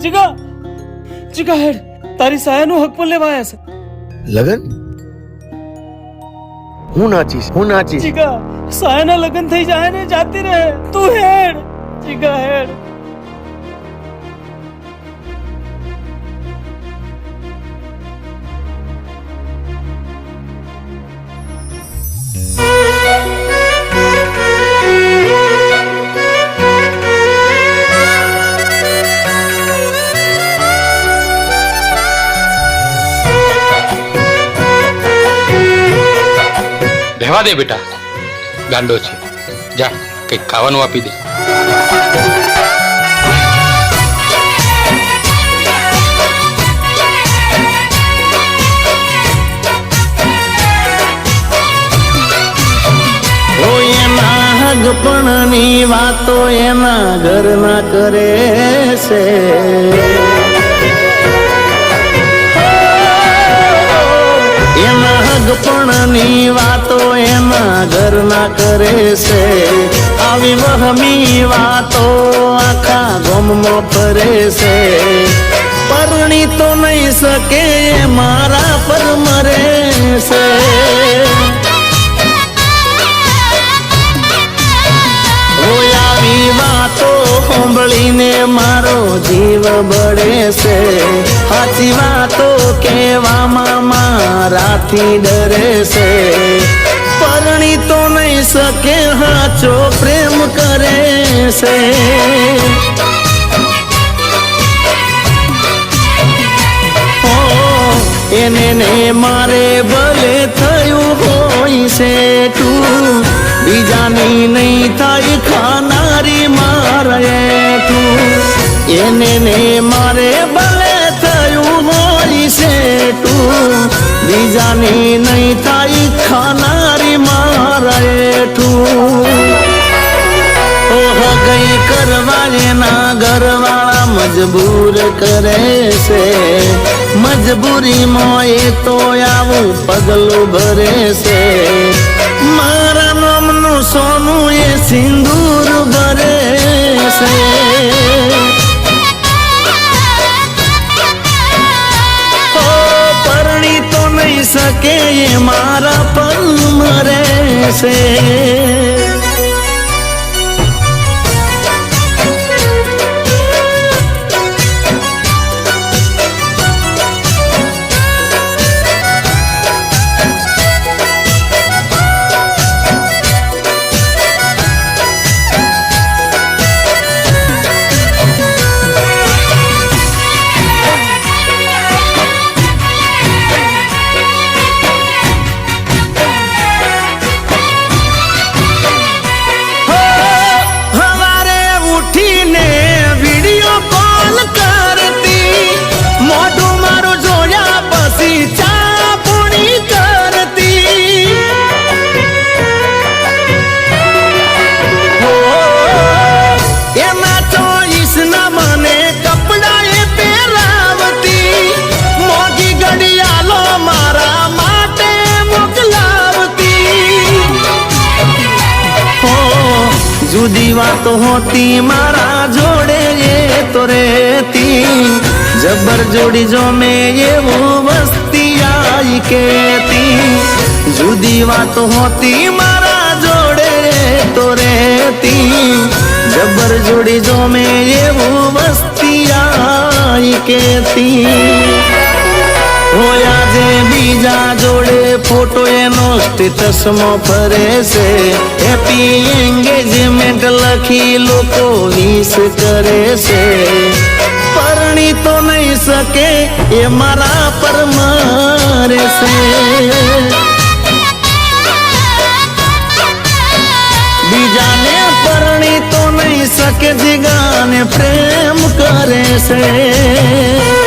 જીગા! જીગા હેડ તારી સાયાનો હક પણ લેવા આવ્યા છે. લગન? હું નાચીશ હું નાચીશ. જીગા સાયાના લગન થઈ જાય ને જાતી રહે. તું હેડ જીગા હેડ. રહેવા દે બેટા. ગાંડો છે. જા, કંઈક ખાવાનું આપી દે. હગપણની વાતો એના ઘરના કરે છે. એના હગપણની વાતો એના ઘરના કરે છે. આવી વહમી વાતો આખા ગમમાં ફરે છે. પરણી તો નહીં શકે, મારા પર મરે છે. વાતો સાંભળીને મારો જીવ બળે છે. સાચી વાતો કહેવામાં મારાથી ડરે છે. પરણી તો નહીં શકે, હાચો પ્રેમ કરે છે. એને ને મારે ભલે થયું હોય છે તું, બીજાની નહીં થાય ખાનારી મારે તું. એને ને બીજાની નહીં થાય ખાનારી મારા એઠું ઓહ, ગઈ કરવા એના ઘરવાળા મજબૂર કરે છે. મજબૂરીમાં એ તો આવું પગલું ભરે છે. મારા નામનું સોનું એ સિંદૂર ભરે છે. શકે મારા પર મરે જુદી વાતો હોતી મારા જોડે એ તો રેતી જબર જોડી જો મેં એવું વસ્તી આઈ કેતી જુદી વાતો હોતી મારા જોડે એ તો રેતી જબર જોડી જો મેં એવું વસ્તી આઈ કેતી હોયા જે બીજા જોડે ફોટો એનો સ્ટેટસમાં ફરે છે હેપી એંગેજમેન્ટ લખી લોકો વિશ કરે છે પરણી તો નહીં શકે એ મારા પર મરે છે બીજાને પરણી તો નહીં શકે જીગાને પ્રેમ કરે છે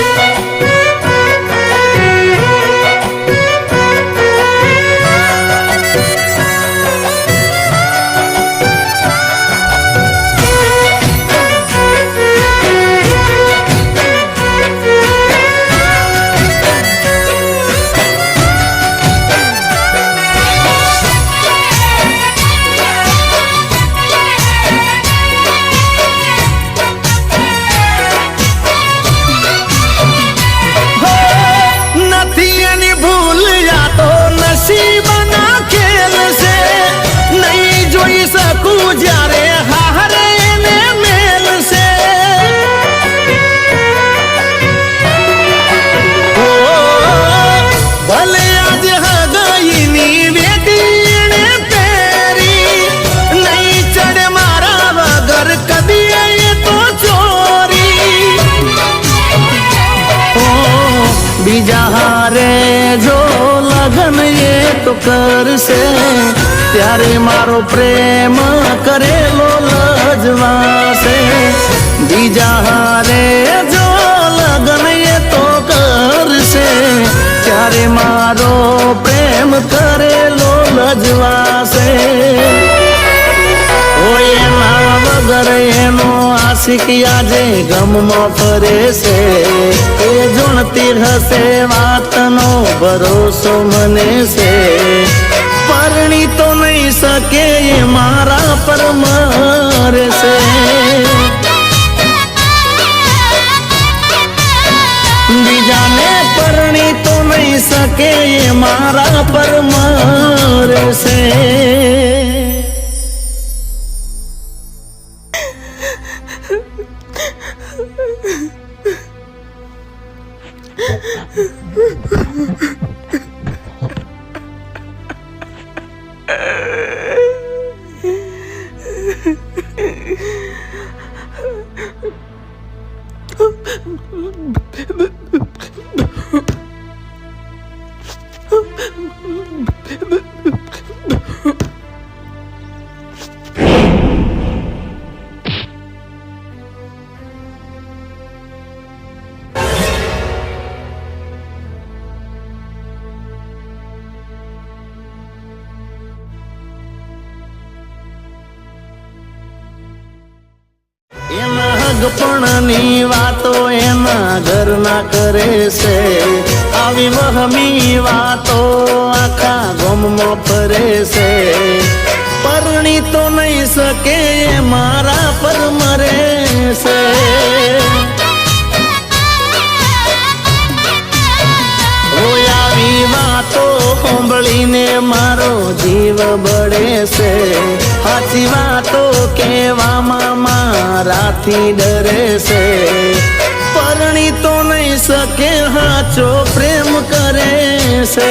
કરશે ત્યારે મારો પ્રેમ કરેલો લજવાશે. બીજા હારે જો લગન એ તો કરશે, ત્યારે મારો પ્રેમ કરેલો લજવાશે આશિક આજે ગમમાં ફરે છે એ જોણતી હશે, વાતનો ભરોસો મને છે પરણી તો નહીં શકે એ મારા પર મરે છે બીજાને પરણી તો નહીં શકે એ મારા પર મરે છે એના હગપણની વાતો એના ઘરના કરે છે. આવી વહમી વાતો આખા ગમમાં ફરે છે. પરણી તો નહીં શકે મારા પર મરે છે. સાંભળીને મારો જીવ બળે છે. સાચી વાતો કહેવામાં મારાથી ડરે છે. પરણી તો નહીં શકે હાચો પ્રેમ કરે છે.